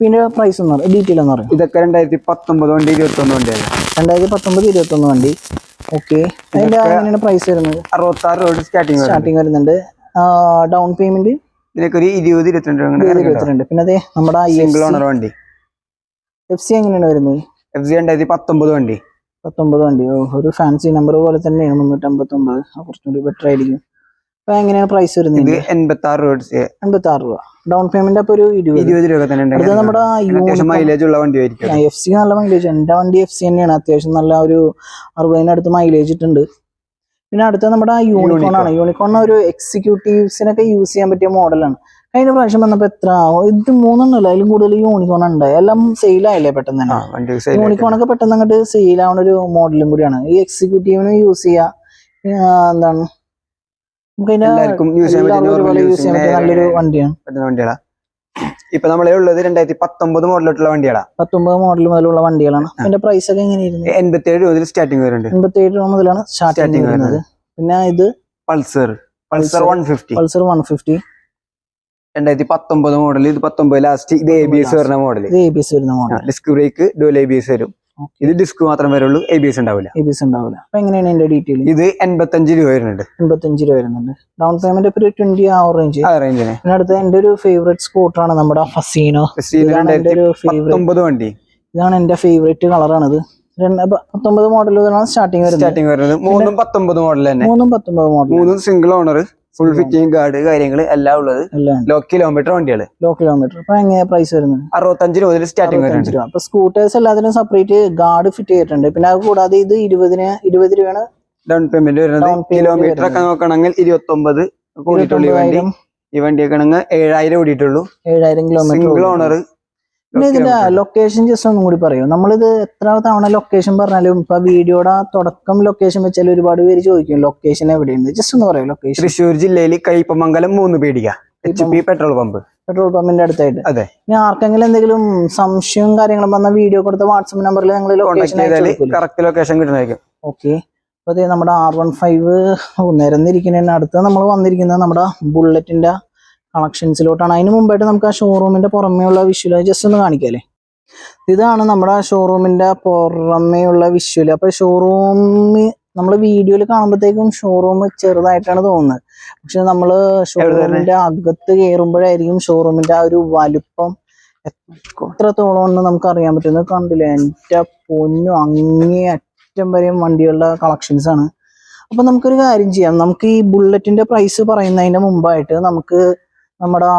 പിന്നെ പ്രൈസ് എന്ന് ഒന്ന് ഡീറ്റെയിൽ എന്ന് പറയും ഇതൊക്കെ രണ്ടായിരത്തി പത്തൊമ്പത് വണ്ടി ഇരുപത്തി ഒന്ന് വണ്ടിയാണ് രണ്ടായിരത്തി പത്തൊമ്പത് ഇരുപത്തൊന്ന് വണ്ടി. ഓക്കെ അതിന്റെ എങ്ങനെയാണ് പ്രൈസ് വരുന്നത്? അറുപത്താറ് രൂപ സ്റ്റാർട്ടിങ് സ്റ്റാർട്ടിങ് വരുന്നുണ്ട്. ഡൗൺ പേയ്മെന്റ് ഇതിനൊക്കെ ഒരു ഇരുപത് ഇരുപത്തിരണ്ട് രൂപ ഇരുപത്തിരണ്ട്. പിന്നെ അതെ നമ്മുടെ സിംഗിൾ ഓണർ വണ്ടി. എഫ് സി എങ്ങനെയാണ് വരുന്നത്? എഫ് സി രണ്ടായിരത്തി പത്തൊമ്പത് വണ്ടി. പത്തൊമ്പത് വണ്ടി. ഓ ഒരു ഫാൻസി നമ്പർ പോലെ തന്നെയാണ് മുന്നൂറ്റമ്പത്തൊമ്പത്. കുറച്ചുകൂടി ബെറ്റർ ആയിരിക്കും. എങ്ങനെയാണ് പ്രൈസ് വരുന്നത് എൺപത്തി ആറ് റോഡ് എൺപത്തി ആറ് രൂപ. ഡൗൺ പേയ്മെന്റ് അപ്പൊ ഒരു ഇരുപത്. രൂപ തന്നെ നമ്മുടെ മൈലേജ് ഉള്ള വണ്ടി ആയിരിക്കും എഫ് സി നല്ല മൈലേജ് എന്റെ വണ്ടി എഫ് സി തന്നെയാണ്. അത്യാവശ്യം നല്ല ഒരു അറുപതിനടുത്ത് മൈലേജ് ഇട്ടുണ്ട്. പിന്നെ അടുത്ത നമ്മുടെ യൂണിക്കോൺ ആണ്. യൂണിക്കോൺ ഒരു എക്സിക്യൂട്ടീവ്സിനൊക്കെ യൂസ് ചെയ്യാൻ പറ്റിയ മോഡലാണ് കഴിഞ്ഞ പ്രാവശ്യം വന്നപ്പോ എത്ര? ഇത് മൂന്നെണ്ണല്ലോ അതിലും കൂടുതൽ യൂണിക്കോൺ ഉണ്ട് എല്ലാം സെയിൽ ആയില്ലേ പെട്ടെന്ന് തന്നെ. യൂണിക്കോൺ ഒക്കെ പെട്ടെന്ന് അങ്ങോട്ട് സെയിൽ ആവുന്ന ഒരു മോഡലും കൂടിയാണ്. ഈ എക്സിക്യൂട്ടീവിന് യൂസ് ചെയ്യാം എന്താണ്? എല്ലാവർക്കും യൂസ് ചെയ്യാൻ നല്ലൊരു വണ്ടിയാണ്. പറ്റുന്ന വണ്ടികളാ. ഇപ്പൊ നമ്മളെ ഉള്ളത് രണ്ടായിരത്തി പത്തൊമ്പത് മോഡലിട്ടുള്ള വണ്ടികളാണ് പത്തൊമ്പത് മോഡൽ മുതലുള്ള വണ്ടികളാണ്. അതിന്റെ പ്രൈസ് ഒക്കെ എങ്ങനെയായിരുന്നു? എൺപത്തി ഏഴ് മുതൽ സ്റ്റാർട്ടിംഗ് വരുന്നുണ്ട്. എൺപത്തി ഏഴ് രൂപ മുതലാണ് സ്റ്റാർട്ടിങ് വരുന്നത്. പിന്നെ ഇത് Pulsar Pulsar. One fifty Pulsar one fifty രണ്ടായിരത്തി പത്തൊമ്പത് മോഡൽ ഇത് പത്തൊമ്പത് ലാസ്റ്റ് ഇത് എ ബി എസ് വരുന്ന മോഡൽ എ ബി എസ് വരുന്ന model disc brake dual A B S വരും. ഇത് ഡിസ്ക് മാത്രം വരുള്ളൂ എ ബി എസ് ഉണ്ടാവില്ല. എ ബി എസ് ഉണ്ടാവില്ല. അപ്പൊ എങ്ങനെയാണ് ഇതിന്റെ ഡീറ്റെയിൽ ഇത് എൺപത്തഞ്ച് രൂപ വരുന്നുണ്ട്. എൺപത്തഞ്ച് രൂപ വരുന്നുണ്ട്. ഡൗൺ പേയ്മെന്റ് ഒരു ട്വന്റി ആ റേഞ്ച് ആ റേഞ്ചിന് പിന്നെ അടുത്ത എന്റെ ഒരു ഫേവറേറ്റ് സ്കൂട്ടറാണ് നമ്മുടെ ഫസീനോ ഒമ്പത് പത്തൊമ്പത് വണ്ടി. ഇതാണ് എന്റെ ഫേവറേറ്റ് കളറാണിത് പത്തൊമ്പത് മോഡലുകളാണ് സ്റ്റാർട്ടിംഗ് വരുന്നത്. സ്റ്റാർട്ടിങ് വരുന്നത്. മൂന്നും പത്തൊമ്പത് മോഡൽ തന്നെ. മൂന്നും പത്തൊമ്പത് മോഡൽ മൂന്നും single owner full fitting guard കാര്യങ്ങൾ എല്ലാം ഉള്ളത്. ലോ കിലോമീറ്റർ വണ്ടികൾ ലോ കിലോമീറ്റർ അപ്പൊ എങ്ങനെ പ്രൈസ് വരുന്നത്? അറുപത്തഞ്ച് രൂപ സ്റ്റാർട്ടിംഗ് വരുന്നുണ്ട്. അപ്പൊ സ്കൂട്ടേഴ്സ് എല്ലാത്തിനും സെപ്പറേറ്റ് ഗാർഡ് ഫിറ്റ് ചെയ്തിട്ടുണ്ട്. പിന്നെ അത് കൂടാതെ ഇത് ഇരുപതിന് ഇരുപത് രൂപയാണ് ഡൗൺ പേയ്മെന്റ് വരുന്നത്. കിലോമീറ്റർ ഒക്കെ നോക്കണമെങ്കിൽ ഇരുപത്തി ഒമ്പത് കൂടിയിട്ടുള്ളൂ ഈ വണ്ടി. ഈ വണ്ടിയൊക്കെ ആണെങ്കിൽ ഏഴായിരം ഓടിയിട്ടുള്ളൂ. ഏഴായിരം സിംഗിൾ കിലോമീറ്റർ ഓണർ പിന്നെ ഇതിന്റെ ലൊക്കേഷൻ ജസ്റ്റ് ഒന്നും കൂടി പറയൂ. നമ്മളിത് എത്ര തവണ ലൊക്കേഷൻ പറഞ്ഞാലും ഇപ്പൊ വീഡിയോയുടെ തുടക്കം ലൊക്കേഷൻ വെച്ചാൽ ഒരുപാട് പേര് ചോദിക്കും ലൊക്കേഷൻ എവിടെയുണ്ട്? ജസ്റ്റ് ഒന്ന് പറയൂ ലൊക്കേഷൻ തൃശ്ശൂർ ജില്ലയിൽ കയ്പമംഗലം മൂന്ന് പേടിക. H P petrol pump petrol പമ്പിന്റെ അടുത്തായിട്ട്. അതെ. ഇനി ആർക്കെങ്കിലും എന്തെങ്കിലും സംശയവും കാര്യങ്ങളും വന്ന വീഡിയോ കൊടുത്ത വാട്സപ്പ് നമ്പറിൽ ഞങ്ങൾ ലൊക്കേഷൻ കറക്റ്റ് ലൊക്കേഷൻ കിട്ടുന്നതായിരിക്കും. ഓക്കെ അപ്പൊ അതെ നമ്മുടെ ആർ വൺ ഫൈവ് നിരന്നിരിക്കുന്നതിന് അടുത്ത് നമ്മൾ വന്നിരിക്കുന്നത് നമ്മുടെ ബുള്ളറ്റിന്റെ കളക്ഷൻസിലോട്ടാണ് അതിന് മുമ്പായിട്ട് നമുക്ക് ആ ഷോറൂമിന്റെ പുറമേയുള്ള വിഷ്വൽ ജസ്റ്റ് ഒന്ന് കാണിക്കാല്ലേ? ഇതാണ് നമ്മുടെ ഷോറൂമിന്റെ പുറമേയുള്ള വിഷ്വൽ അപ്പോൾ ഷോറൂമ് നമ്മൾ വീഡിയോയിൽ കാണുമ്പോഴത്തേക്കും ഷോറൂം ചെറുതായിട്ടാണ് തോന്നുന്നത്. പക്ഷെ നമ്മൾ ഷോറൂമിന്റെ അകത്ത് കയറുമ്പോഴായിരിക്കും ഷോറൂമിന്റെ ആ ഒരു വലുപ്പം എത്രത്തോളം എന്ന് നമുക്ക് അറിയാൻ പറ്റുന്നത്. കണ്ടില്ലേ? എന്റെ പൊന്നു അങ്ങേ അറ്റം വരെയും വണ്ടികളുടെ കളക്ഷൻസ് ആണ്. അപ്പം നമുക്കൊരു കാര്യം ചെയ്യാം. നമുക്ക് ഈ ബുള്ളറ്റിന്റെ പ്രൈസ് പറയുന്നതിന്റെ മുമ്പായിട്ട് നമുക്ക് നമ്മുടെ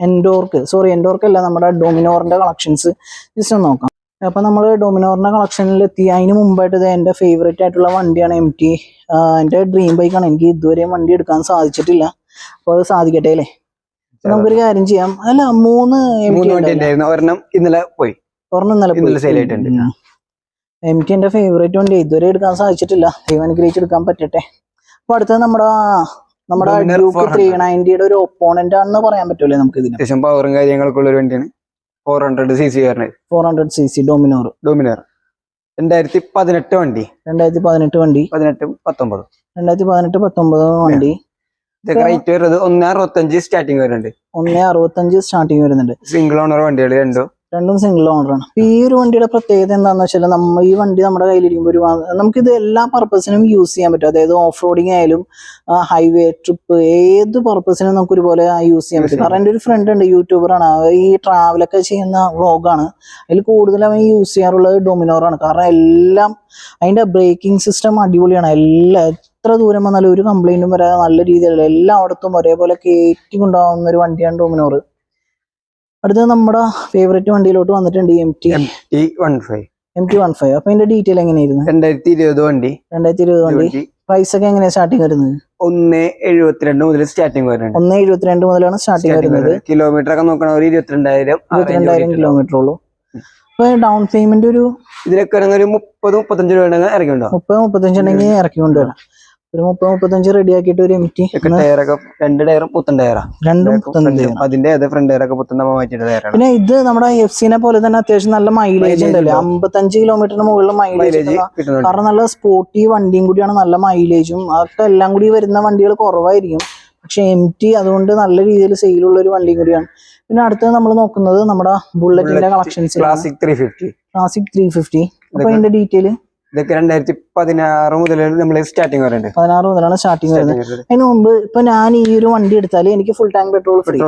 എൻഡോർക്ക് സോറി എൻഡോർക്ക് അല്ല നമ്മുടെ ഡൊമിനോറിന്റെ കളക്ഷൻസ് ജസ്റ്റ് ഒന്ന് നോക്കാം. അപ്പൊ നമ്മൾ ഡൊമിനോറിന്റെ കളക്ഷനിൽ എത്തി അതിന് മുമ്പായിട്ട് ഇത് എന്റെ ഫേവറേറ്റ് ആയിട്ടുള്ള വണ്ടിയാണ് എം ടി എന്റെ ഡ്രീം ബൈക്കാണ് എനിക്ക് ഇതുവരെയും വണ്ടി എടുക്കാൻ സാധിച്ചിട്ടില്ല. അപ്പോൾ അത് സാധിക്കട്ടെ അല്ലേ? നമുക്കൊരു കാര്യം ചെയ്യാം. അല്ല മൂന്ന് ഒരെണ്ണം ഇന്നലെ പോയി. ഒരെണ്ണം ഇന്നലെ സെയിൽ ആയിട്ടുണ്ട്. എം ടി എന്റെ ഫേവറേറ്റ് വണ്ടി. ഇതുവരെ എടുക്കാൻ സാധിച്ചിട്ടില്ല. ദൈവം അനുഗ്രഹിച്ചെടുക്കാൻ പറ്റട്ടെ. അപ്പൊ അടുത്തത് നമ്മുടെ നമ്മുടെ ഡ്യൂക്ക് 400. ത്രീ നയന്റിയുടെ ഒരു ഒപ്പോണന്റ് ആണെന്ന് പറയാൻ പറ്റൂലേ നമുക്ക് ഇതിന് അത്യാവശ്യം പവറും കാര്യങ്ങളൊക്കെ ഉള്ള ഒരു വണ്ടിയാണ്. ഫോർ ഹൺഡ്രഡ് സി സി വരുന്നത് four hundred C C Dominar Dominar രണ്ടായിരത്തി പതിനെട്ട് വണ്ടി. രണ്ടായിരത്തി പതിനെട്ട് വണ്ടി പതിനെട്ടും പത്തൊമ്പതും രണ്ടായിരത്തി പതിനെട്ട് പത്തൊമ്പത് വണ്ടി റേറ്റ് വരുന്നത് ഒന്ന് അറുപത്തഞ്ച് സ്റ്റാർട്ടിങ് വരുന്നുണ്ട്. ഒന്നേ അറുപത്തഞ്ച് സ്റ്റാർട്ടിങ് വരുന്നുണ്ട്. സിംഗിൾ ഓണർ വണ്ടികൾ രണ്ടും. രണ്ടും സിംഗിൾ ഓണറാണ് ഈ ഒരു വണ്ടിയുടെ പ്രത്യേകത എന്താണെന്ന് വെച്ചാൽ നമ്മ ഈ വണ്ടി നമ്മുടെ കയ്യിലിരിക്കുമ്പോൾ ഒരു നമുക്കിത് എല്ലാ പർപ്പസിനും യൂസ് ചെയ്യാൻ പറ്റും. അതായത് ഓഫ് റോഡിങ് ആയാലും ഹൈവേ ട്രിപ്പ് ഏത് പർപ്പസിനും നമുക്ക് ഒരുപോലെ യൂസ് ചെയ്യാൻ പറ്റും. കാരണം എന്റെ ഒരു ഫ്രണ്ട് ഉണ്ട് യൂട്യൂബറാണ് ഈ ട്രാവലൊക്കെ ചെയ്യുന്ന വ്ളോഗാണ് അതിൽ കൂടുതൽ അവൻ യൂസ് ചെയ്യാറുള്ളത് ഡൊമിനോറാണ് കാരണം എല്ലാം അതിന്റെ ബ്രേക്കിംഗ് സിസ്റ്റം അടിപൊളിയാണ്. എല്ലാ എത്ര ദൂരം വന്നാലും ഒരു കംപ്ലൈന്റും വരാതെ നല്ല രീതിയിലുള്ള എല്ലായിടത്തും ഒരേപോലെ കയറ്റി കൊണ്ടുപോകുന്ന ഒരു വണ്ടിയാണ് ഡൊമിനോർ അടുത്തത് നമ്മുടെ ഫേവറേറ്റ് വണ്ടിയിലോട്ട് വന്നിട്ടുണ്ട് M T M T one five M T one five അപ്പൊ അതിന്റെ ഡീറ്റെയിൽ എങ്ങനെയായിരുന്നു? രണ്ടായിരത്തി ഇരുപത് വണ്ടി. രണ്ടായിരത്തി ഇരുപത് വണ്ടി പ്രൈസ് ഒക്കെ എങ്ങനെയാണ് സ്റ്റാർട്ടിംഗ് വരുന്നത്? ഒന്ന് എഴുപത്തിരണ്ട് മുതൽ സ്റ്റാർട്ടിംഗ് വരുന്നത് ഒന്ന് എഴുപത്തിരണ്ട് മുതലാണ് സ്റ്റാർട്ടിങ് വരുന്നത്. കിലോമീറ്റർ ഒക്കെ നോക്കണ ഒരു ഇരുപത്തിരണ്ടായിരം ഇരുപത്തിരണ്ടായിരം കിലോമീറ്റർ ഉള്ളൂ. അപ്പൊ ഡൗൺ പേയ്മെന്റ് ഒരു ഇതിലൊക്കെ ഒരു മുപ്പത് മുപ്പത്തഞ്ച് രൂപ ഇറക്കി മുപ്പത് മുപ്പത്തഞ്ച് ഉണ്ടെങ്കിൽ ഇറക്കി കൊണ്ടുവരാം ഒരു മുപ്പത് മുപ്പത്തഞ്ച് റെഡി ആക്കിയിട്ട് ഒരു എംറ്റി ടയറൊക്കെ രണ്ട് ടയറും പുത്തൻ ടയറാ രണ്ടും പുത്തൻ അതിന്റെ അതെ ഫ്രണ്ട് ടയറൊക്കെ പുത്തൻ മാറ്റിയിട്ട് ടയറാണ് പിന്നെ ഇത് നമ്മുടെ എഫ് സിനെ പോലെ തന്നെ അത്യാവശ്യം നല്ല മൈലേജ് ഉണ്ടല്ലേ. അമ്പത്തഞ്ച് കിലോമീറ്ററിന് മുകളിൽ മൈലേജ് കാരണം നല്ല സ്പോർട്ടി വണ്ടിയും കൂടിയാണ് നല്ല മൈലേജും അതൊക്കെ എല്ലാം കൂടി വരുന്ന വണ്ടികൾ കുറവായിരിക്കും. പക്ഷെ എം ടി അതുകൊണ്ട് നല്ല രീതിയിൽ സെയിലുള്ള ഒരു വണ്ടിയും കൂടിയാണ്. പിന്നെ അടുത്തത് നമ്മൾ നോക്കുന്നത് നമ്മുടെ ബുള്ളറ്റിന്റെ collections classic three fifty classic three fifty അപ്പൊ അതിന്റെ ഡീറ്റെയിൽ ഇതൊക്കെ രണ്ടായിരത്തി പതിനാറ് മുതൽ നമ്മൾ സ്റ്റാർട്ടിങ് വരുന്നുണ്ട് പതിനാറ് മുതലാണ് സ്റ്റാർട്ടിങ് വരുന്നത്. അതിന് മുമ്പ് ഇപ്പൊ ഞാൻ ഈ ഒരു വണ്ടി എടുത്താൽ എനിക്ക് ഫുൾ ടാങ്ക് പെട്രോൾ ഫ്രീ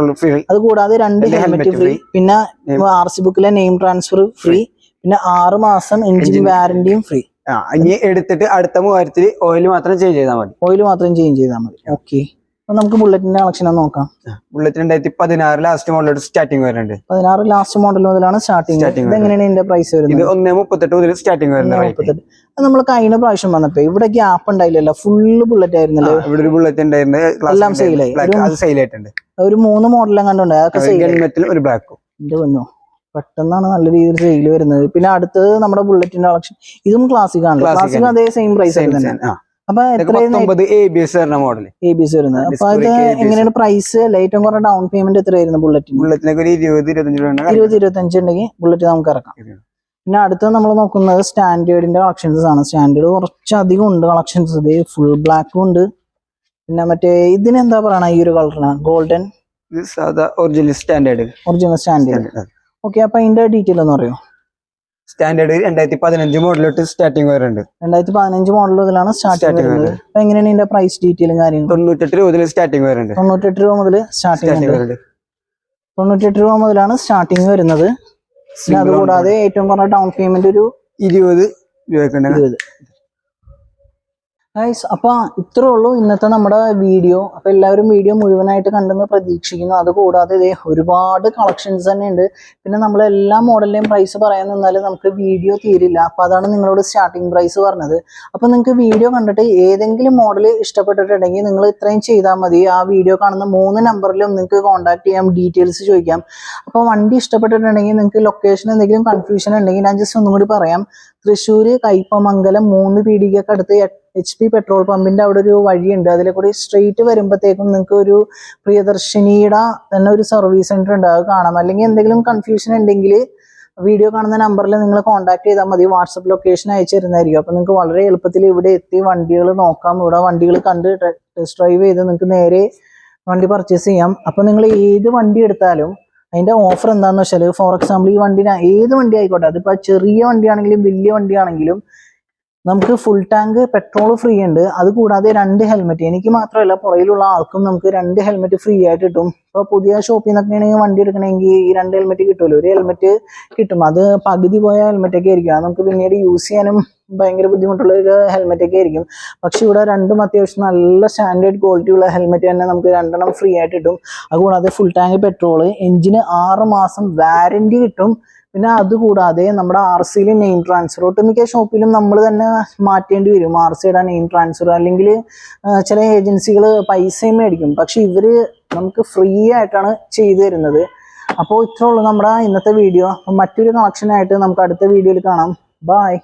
അത് കൂടാതെ രണ്ട് ഹെൽമെറ്റ് ഫ്രീ പിന്നെ ആർ സി ബുക്കിലെ നെയിം ട്രാൻസ്ഫർ ഫ്രീ പിന്നെ ആറ് മാസം എഞ്ചിൻ വാറന്റിയും ഫ്രീ ഇനി എടുത്തിട്ട് അടുത്ത മൂവായിരത്തിൽ ഓയിൽ മാത്രം ചേഞ്ച് ചെയ്താൽ മതി. ഓയിൽ മാത്രം ചേഞ്ച് ചെയ്താൽ മതി. ഓക്കെ നമുക്ക് ബുള്ളറ്റിന്റെ കളക്ഷൻ നോക്കാം. ബുള്ളറ്റ് രണ്ടായിരത്തി പതിനാറ് ലാസ്റ്റ് മോഡൽ സ്റ്റാർട്ടിംഗ് വരുന്നുണ്ട്. പതിനാറ് ലാസ്റ്റ് മോഡൽ മുതലാണ് സ്റ്റാർട്ടിംഗ് ഇത് എങ്ങനെയാണ് ഇതിന്റെ പ്രൈസ് ഇത് വരുന്നത്? ഒന്നേ മുപ്പത്തെട്ട് മുതൽ സ്റ്റാർട്ടിംഗ് വരുന്നത് നമ്മൾ കഴിഞ്ഞ പ്രാവശ്യം വന്നപ്പോ ഇവിടെ ഗ്യാപ്പ് ഉണ്ടായില്ലല്ലോ. ഫുള്ള് ബുള്ളറ്റ് ആയിരുന്നല്ലോ. ഇവിടെ ഒരു ബുള്ളറ്റ് ഉണ്ടായിരുന്നു. എല്ലാം സെയിൽ. ബ്ലാക്ക് അത് സെയിൽ ആയിട്ടുണ്ട്. ഒരു മൂന്ന് മോഡലും കണ്ടുണ്ട് അതൊക്കെ സെയിൽ ഒരു ബ്ലാക്കും എന്റെ പൊന്നോ. പെട്ടെന്നാണ് നല്ല രീതിയിൽ സെയിൽ വരുന്നത്. പിന്നെ അടുത്തത് നമ്മുടെ ബുള്ളറ്റിന്റെ കളക്ഷൻ ഇതും ക്ലാസിക് ആണ്. ക്ലാസിക് അതേ സെയിം പ്രൈസ് തന്നെ. അപ്പൊ എ ബി എസ് വരുന്ന മോഡൽ എ ബി എസ് വരുന്നത്. അപ്പൊ അത് എങ്ങനെയാണ് പ്രൈസ് ഏറ്റവും കുറഞ്ഞ ഡൗൺ പേയ്മെന്റ് എത്രയായിരുന്നു ബുള്ളറ്റിന് ബുള്ളറ്റിനൊക്കെ ഒരു ഇരുപത് ഇരുപത്തഞ്ച് രൂപ ഇരുപത് ഇരുപത്തഞ്ച് ഉണ്ടെങ്കിൽ ബുള്ളറ്റ് നമുക്ക് ഇറക്കാം. പിന്നെ അടുത്ത നമ്മൾ നോക്കുന്നത് സ്റ്റാൻഡേർഡിന്റെ കളക്ഷൻസ് ആണ്. സ്റ്റാൻഡേർഡ് കുറച്ചധികം ഉണ്ട് കളക്ഷൻസ് ഇത് ഫുൾ ബ്ലാക്കും ഉണ്ട്. പിന്നെ മറ്റേ ഇതിനെന്താ പറയണ ഈ ഒരു കളറിന് golden original standard original standard okay അപ്പൊ അതിന്റെ ഡീറ്റെയിൽ ഒന്ന് അറിയോ സ്റ്റാൻഡേർഡ് രണ്ടായിരത്തി പതിനഞ്ച് മോഡലോട്ട് സ്റ്റാർട്ടിംഗ് വരുന്നുണ്ട്. രണ്ടായിരത്തി പതിനഞ്ച് മോഡൽ മുതലാണ് സ്റ്റാർട്ടിങ് Starting വരുന്നത്. അപ്പൊ എങ്ങനെയാണ് ഇതിന്റെ പ്രൈസ് ഡീറ്റെയിലും കാര്യങ്ങളും? തൊണ്ണൂറ്റെട്ട് രൂപ മുതൽ സ്റ്റാർട്ടിംഗ് വരുന്നുണ്ട്. തൊണ്ണൂറ്റെട്ട് രൂപ മുതൽ സ്റ്റാർട്ടിംഗ് വരുന്നുണ്ട്. തൊണ്ണൂറ്റെട്ട് രൂപ മുതലാണ് സ്റ്റാർട്ടിംഗ് വരുന്നത്. അതുകൂടാതെ ഏറ്റവും കുറഞ്ഞ ഡൗൺ പേയ്മെന്റ് ഒരു ഇരുപത് രൂപ ഗൈസ് അപ്പോൾ ഇത്രേ ഉള്ളൂ ഇന്നത്തെ നമ്മുടെ വീഡിയോ. അപ്പോൾ എല്ലാവരും വീഡിയോ മുഴുവനായിട്ട് കണ്ടെന്ന് പ്രതീക്ഷിക്കുന്നു. അതുകൂടാതെ ഇതേ ഒരുപാട് കളക്ഷൻസ് തന്നെ ഉണ്ട്. പിന്നെ നമ്മൾ എല്ലാ മോഡലിന്റെയും പ്രൈസ് പറയാൻ നിന്നാൽ നമുക്ക് വീഡിയോ തീരില്ല. അപ്പോൾ അതാണ് നിങ്ങളോട് സ്റ്റാർട്ടിംഗ് പ്രൈസ് പറഞ്ഞത്. അപ്പോൾ നിങ്ങൾക്ക് വീഡിയോ കണ്ടിട്ട് ഏതെങ്കിലും മോഡൽ ഇഷ്ടപ്പെട്ടിട്ടുണ്ടെങ്കിൽ നിങ്ങൾ ഇത്രയും ചെയ്താൽ മതി. ആ വീഡിയോ കാണുന്ന മൂന്ന് നമ്പറിലും നിങ്ങൾക്ക് കോൺടാക്ട് ചെയ്യാം ഡീറ്റെയിൽസ് ചോദിക്കാം. അപ്പോൾ വണ്ടി ഇഷ്ടപ്പെട്ടിട്ടുണ്ടെങ്കിൽ നിങ്ങൾക്ക് ലൊക്കേഷൻ എന്തെങ്കിലും കൺഫ്യൂഷൻ ഉണ്ടെങ്കിൽ ഞാൻ ജസ്റ്റ് ഒന്നും കൂടി പറയാം. തൃശ്ശൂർ കയ്പമംഗലം മൂന്ന് പീടികക്ക് അടുത്ത് എച്ച് പി പെട്രോൾ പമ്പിന്റെ അവിടെ ഒരു വഴിയുണ്ട്. അതിലെ കൂടി സ്ട്രെയിറ്റ് വരുമ്പോഴത്തേക്കും നിങ്ങൾക്ക് ഒരു പ്രിയദർശിനിയുടെ തന്നെ ഒരു സർവീസ് സെന്റർ ഉണ്ട്. അത് കാണാം. അല്ലെങ്കിൽ എന്തെങ്കിലും കൺഫ്യൂഷൻ ഉണ്ടെങ്കിൽ വീഡിയോ കാണുന്ന നമ്പറിൽ നിങ്ങൾ കോൺടാക്ട് ചെയ്താൽ മതി. വാട്സപ്പ് ലൊക്കേഷൻ അയച്ചു തരുന്നതായിരിക്കും. അപ്പോൾ നിങ്ങൾക്ക് വളരെ എളുപ്പത്തിൽ ഇവിടെ എത്തി വണ്ടികൾ നോക്കാം. ഇവിടെ വണ്ടികൾ കണ്ട് ടെസ്റ്റ് ഡ്രൈവ് ചെയ്ത് നിങ്ങൾക്ക് നേരെ വണ്ടി പർച്ചേസ് ചെയ്യാം. അപ്പോൾ നിങ്ങൾ ഏത് വണ്ടി എടുത്താലും അതിന്റെ ഓഫർ എന്താണെന്ന് വെച്ചാൽ ഫോർ എക്സാമ്പിൾ ഈ വണ്ടിന് ഏത് വണ്ടി ആയിക്കോട്ടെ അതിപ്പോൾ ചെറിയ വണ്ടിയാണെങ്കിലും വലിയ വണ്ടിയാണെങ്കിലും നമുക്ക് ഫുൾ ടാങ്ക് പെട്രോൾ ഫ്രീ ഉണ്ട്. അത് കൂടാതെ രണ്ട് ഹെൽമെറ്റ് എനിക്ക് മാത്രമല്ല പുറയിലുള്ള ആൾക്കും നമുക്ക് രണ്ട് ഹെൽമെറ്റ് ഫ്രീ ആയിട്ട് കിട്ടും. ഇപ്പോൾ പുതിയ ഷോപ്പിൽ നിന്നൊക്കെ വണ്ടി എടുക്കണമെങ്കിൽ ഈ രണ്ട് ഹെൽമെറ്റ് കിട്ടുമല്ലോ ഒരു ഹെൽമെറ്റ് കിട്ടും. അത് പകുതി പോയ ഹെൽമെറ്റ് ഒക്കെ ആയിരിക്കും. നമുക്ക് പിന്നീട് യൂസ് ചെയ്യാനും ഭയങ്കര ബുദ്ധിമുട്ടുള്ള ഒരു ഹെൽമെറ്റ് ഒക്കെ ആയിരിക്കും. പക്ഷെ ഇവിടെ രണ്ടും അത്യാവശ്യം നല്ല സ്റ്റാൻഡേർഡ് ക്വാളിറ്റി ഉള്ള ഹെൽമെറ്റ് തന്നെ നമുക്ക് രണ്ടെണ്ണം ഫ്രീ ആയിട്ട് കിട്ടും. അതുകൂടാതെ ഫുൾ ടാങ്ക് പെട്രോൾ എഞ്ചിന് ആറ് മാസം വാരണ്ടി കിട്ടും. പിന്നെ അതുകൂടാതെ നമ്മുടെ ആർ സിയിൽ നെയിം ട്രാൻസ്ഫർ ഒട്ടുമിക്ക ഷോപ്പിലും നമ്മൾ തന്നെ മാറ്റേണ്ടി വരും. ആർ സിയുടെ നെയിം ട്രാൻസ്ഫർ അല്ലെങ്കിൽ ചില ഏജൻസികൾ പൈസയും മേടിക്കും. പക്ഷെ ഇവർ നമുക്ക് ഫ്രീ ആയിട്ടാണ് ചെയ്തു തരുന്നത്. അപ്പോൾ ഇത്രേ ഉള്ളൂ നമ്മുടെ ഇന്നത്തെ വീഡിയോ മറ്റൊരു കളക്ഷനായിട്ട് നമുക്ക് അടുത്ത വീഡിയോയിൽ കാണാം. ബായ്